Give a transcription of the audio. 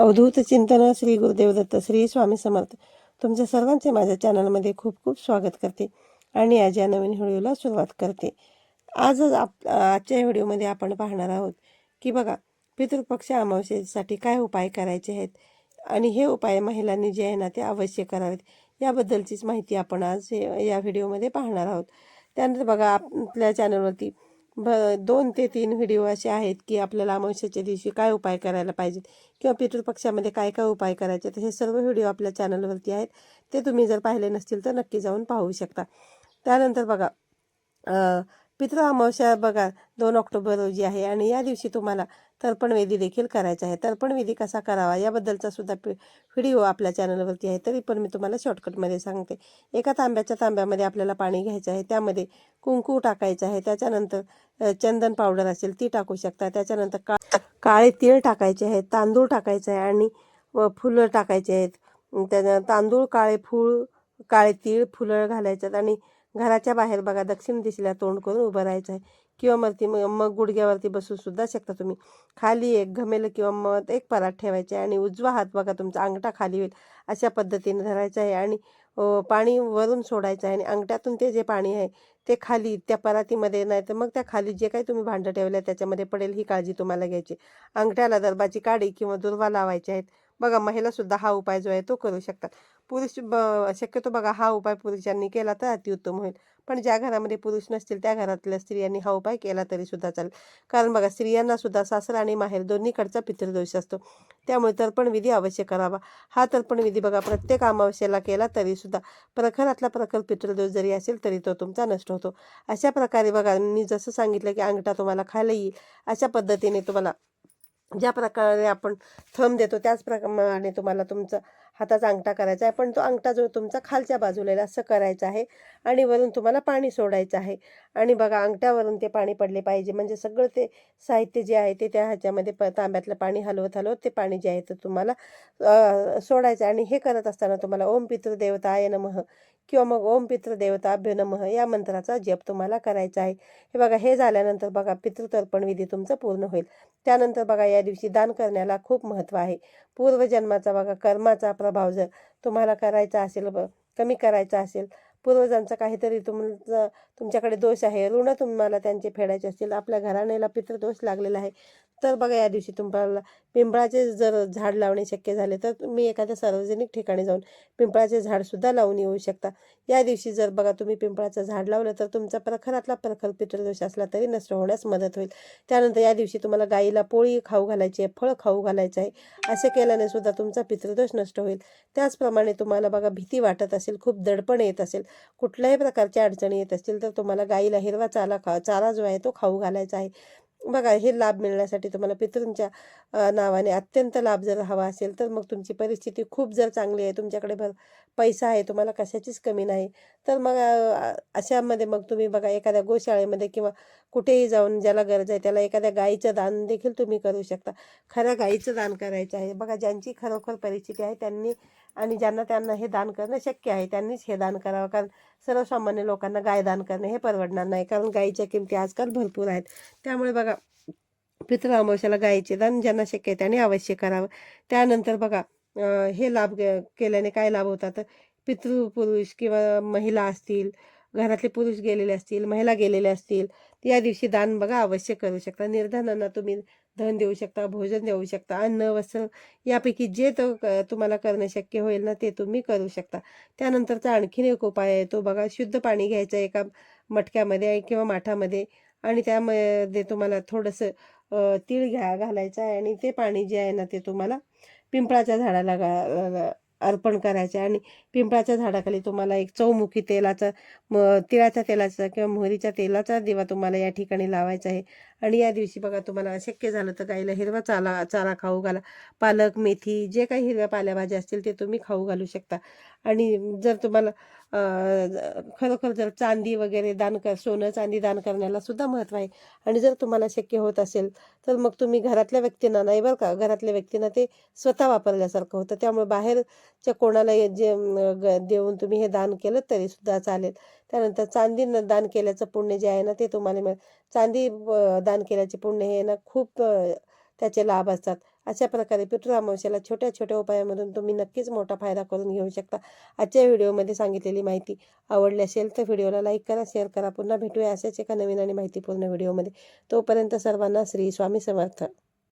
अवधूत चिंतन श्री गुरुदेव दत्त श्री स्वामी समर्थ. तुमच्या सर्वांचे माझ्या चॅनलमध्ये खूप खूप स्वागत करते आणि आज या नवीन व्हिडिओला सुरुवात करते. आज आप आजच्या व्हिडिओमध्ये आपण पाहणार आहोत की बघा पितृपक्ष अमावस्येसाठी काय उपाय करायचे आहेत आणि हे उपाय महिलांनी जे आहे ना ते अवश्य करावेत. याबद्दलचीच माहिती आपण आज हे- या व्हिडिओमध्ये पाहणार आहोत. त्यानंतर बघा आपल्या चॅनलवरती ब दोन ते तीन व्हिडिओ असे आहेत की आपल्याला अमावस्येच्या दिवशी काय उपाय करायला पाहिजेत किंवा पितृपक्षामध्ये काय काय उपाय करायचे तर हे सर्व व्हिडिओ आपल्या चॅनलवरती आहेत. ते तुम्ही जर पाहिले नसतील तर नक्की जाऊन पाहू शकता. त्यानंतर बघा पितृ अमावस्या बघा दोन ऑक्टोबर रोजी आहे आणि या दिवशी तुम्हाला तर्पणविधी देखील करायचा आहे. तर्पणविधी कसा करावा याबद्दलचा सुद्धा व्हिडिओ आपल्या चॅनलवरती आहे. तरी पण मी तुम्हाला शॉर्टकटमध्ये सांगते. एका तांब्याच्या तांब्यामध्ये आपल्याला पाणी घ्यायचं आहे. त्यामध्ये कुंकू टाकायचं आहे. त्याच्यानंतर चंदन पावडर असेल ती टाकू शकता. त्याच्यानंतर का काळे तीळ टाकायचे आहेत. तांदूळ टाकायचे आहे आणि व फुलं टाकायचे आहेत. त्या तांदूळ काळे फूळ काळे तीळ फुलं घालायचे आहेत आणि घराच्या बाहेर बघा दक्षिण दिशेला तोंड करून उभं राहायचं आहे किंवा मग ती मग मग गुडघ्यावरती बसूनसुद्धा शकता तुम्ही. खाली एक घमेलं किंवा मग एक परात ठेवायचे आणि उजवा हात बघा तुमचा अंगठा खाली होईल. अशा पद्धतीने धरायचा आहे आणि पाणी वरून सोडायचं आहे आणि अंगठ्यातून ते जे पाणी आहे ते खाली त्या परातीमध्ये नाही तर मग त्या खाली जे काही तुम्ही भांडं ठेवलं आहे त्याच्यामध्ये पडेल ही काळजी तुम्हाला घ्यायची. अंगठ्याला दरबाची काडी किंवा दुर्वा लावायचे आहेत. बघा महिलासुद्धा हा उपाय जो आहे तो करू शकतात. पुरुष ब शक्यतो बघा हा उपाय पुरुषांनी केला तर अतिउत्तम होईल. पण ज्या घरामध्ये पुरुष नसतील त्या घरातल्या स्त्रियांनी हा उपाय केला तरी सुद्धा चालेल. कारण बघा स्त्रियांना सुद्धा सासर आणि माहेर दोन्हीकडचा पितृदोष असतो. त्यामुळे तर्पण विधी अवश्य करावा. हा तर्पण विधी बघा प्रत्येक अमावस्येला केला तरी सुद्धा प्रखरातला प्रखर पितृदोष जरी असेल तरी तो तुमचा नष्ट होतो. अशा प्रकारे बघा मी जसं सांगितलं की अंगठा तुम्हाला खायला येईल अशा पद्धतीने तुम्हाला ज्या प्रकारे आपण थंब देतो त्याच प्रमाणे तुम्हाला तुमचं हाताचा अंगठा करायचा आहे. पण तो अंगठा जो तुमचा खालच्या बाजूला असं करायचं आहे. आणि वरून तुम्हाला पाणी सोडायचं आहे. आणि बघा अंगठ्यावरून ते पाणी पडले पाहिजे. म्हणजे सगळं ते साहित्य जे आहे ते त्या ह्याच्यामध्ये प तांब्यातलं पाणी हलवत हलवत ते पाणी जे आहे ते तुम्हाला सोडायचं आहे. आणि हे करत असताना तुम्हाला ओम पितृदेवताय नमः किंवा मग ओम पितृदेवता नमः या मंत्राचा जप तुम्हाला करायचा आहे. हे बघा हे झाल्यानंतर बघा पितृतर्पण विधी तुमचं पूर्ण होईल. त्यानंतर बघा या दिवशी दान करण्याला खूप महत्त्व आहे. पूर्वजन्माचा बघा कर्माचा प्र भाऊ जर तुम्हाला करायचा असेल ब- कमी करायचा असेल पूर्वजांचा काहीतरी तुमचं तुमच्याकडे दोष आहे. ऋण तुम्हाला त्यांचे फेडायचे असतील. आपल्या घराण्याला पितृदोष लागलेला आहे. तर बघा या दिवशी तुम्हाला पिंपळाचे जर झाड लावणे शक्य झाले तर तुम्ही एखाद्या सार्वजनिक ठिकाणी जाऊन पिंपळाचे झाडसुद्धा लावून येऊ शकता. या दिवशी जर बघा तुम्ही पिंपळाचं झाड लावलं तर तुमचा प्रखरातला प्रखर पितृदोष असला तरी नष्ट होण्यास मदत होईल. त्यानंतर या दिवशी तुम्हाला गाईला पोळी खाऊ घालायची आहे फळ खाऊ घालायचं आहे असे केल्याने सुद्धा तुमचा पितृदोष नष्ट होईल. त्याचप्रमाणे तुम्हाला बघा भीती वाटत असेल खूप दडपण येत असेल कुठल्याही प्रकारच्या अडचणी येत असतील तर तुम्हाला गाईला हिरवा चारा खा चारा जो आहे तो खाऊ घालायचा आहे. बघा हे लाभ मिळण्यासाठी तुम्हाला पितृंच्या नावाने अत्यंत लाभ जर हवा असेल तर मग तुमची परिस्थिती खूप जर चांगली आहे तुमच्याकडे भर पैसा आहे तुम्हाला कशाचीच कमी नाही. तर मग अशामध्ये मग तुम्ही बघा एखाद्या गोशाळेमध्ये किंवा कुठेही जाऊन ज्याला गरज आहे त्याला एखाद्या गाईचं दान देखील तुम्ही करू शकता. खऱ्या गाईचं दान करायचं आहे. बघा ज्यांची खरोखर परिस्थिती आहे त्यांनी आणि ज्यांना त्यांना हे दान करणं शक्य आहे त्यांनीच हे दान करावं. कारण सर्वसामान्य लोकांना गाय दान करणे हे परवडणार नाही. कारण गाईच्या किमती आजकाल भरपूर आहेत. त्यामुळे बघा पितृ अमावश्याला गायीचे दान ज्यांना शक्य आहे त्यांनी अवश्य करावं. त्यानंतर बघा हे लाभ केल्याने काय लाभ होतात? पितृपुरुष किंवा महिला असतील घरातले पुरुष गेलेले असतील महिला गेलेल्या असतील या दिवशी दान बघा अवश्य करू शकता. निर्धनांना तुम्ही धन देऊ शकता भोजन देऊ शकता अन्न वस्त्र यापैकी जे तो क- तुम्हाला करणं शक्य होईल ना ते तुम्ही करू शकता. त्यानंतरचा आणखीन एक उपाय आहे तो बघा शुद्ध पाणी घ्यायचं एका मटक्यामध्ये किंवा माठामध्ये आणि त्यामध्ये तुम्हाला थोडंसं तीळ घ्या घालायचं आहे आणि ते पाणी जे आहे ना ते तुम्हाला पिंपळाच्या झाडाला गा अर्पण करायचं. आणि पिंपळाच्या झाडाखाली तुम्हाला एक चौमुखी तेलाचा म तिळाच्या तेलाचा किंवा मोहरीच्या तेलाचा दिवा तुम्हाला या ठिकाणी लावायचा आहे. आणि या दिवशी बघा तुम्हाला शक्य झालं तर गाईला हिरवा चाला चारा खाऊ घाला. पालक मेथी जे काही हिरव्या पालेभाज्या असतील ते तुम्ही खाऊ घालू शकता. आणि जर तुम्हाला खरोखर जर चांदी वगैरे दान कर सोनं चांदी दान करण्याला सुद्धा महत्त्व आहे. आणि जर तुम्हाला शक्य होत असेल तर मग तुम्ही घरातल्या व्यक्तींना नाही बरं का घरातल्या व्यक्तींना ते स्वतः वापरल्यासारखं होतं. त्यामुळे बाहेरच्या कोणाला जे ग- देऊन तुम्ही हे दान केलं तरी सुद्धा चालेल. त्यानंतर चांदी दान केल्याचं पुण्य जे आहे ना ते तुम्हाला मिळेल. चांदी दान केल्याचे पुण्य हे ना खूप त्याचे लाभ असतात. अशा प्रकारे पितृ अमावस्याला छोट्या छोट्या उपायामधून तुम्ही नक्कीच मोठा फायदा करून घेऊ शकता. आजच्या व्हिडिओमध्ये सांगितलेली माहिती आवडली असेल तर व्हिडिओला लाईक करा शेअर करा. पुन्हा भेटूया अशाच एका नवीन आणि माहितीपूर्ण व्हिडिओमध्ये. तोपर्यंत सर्वांना श्री स्वामी समर्थ.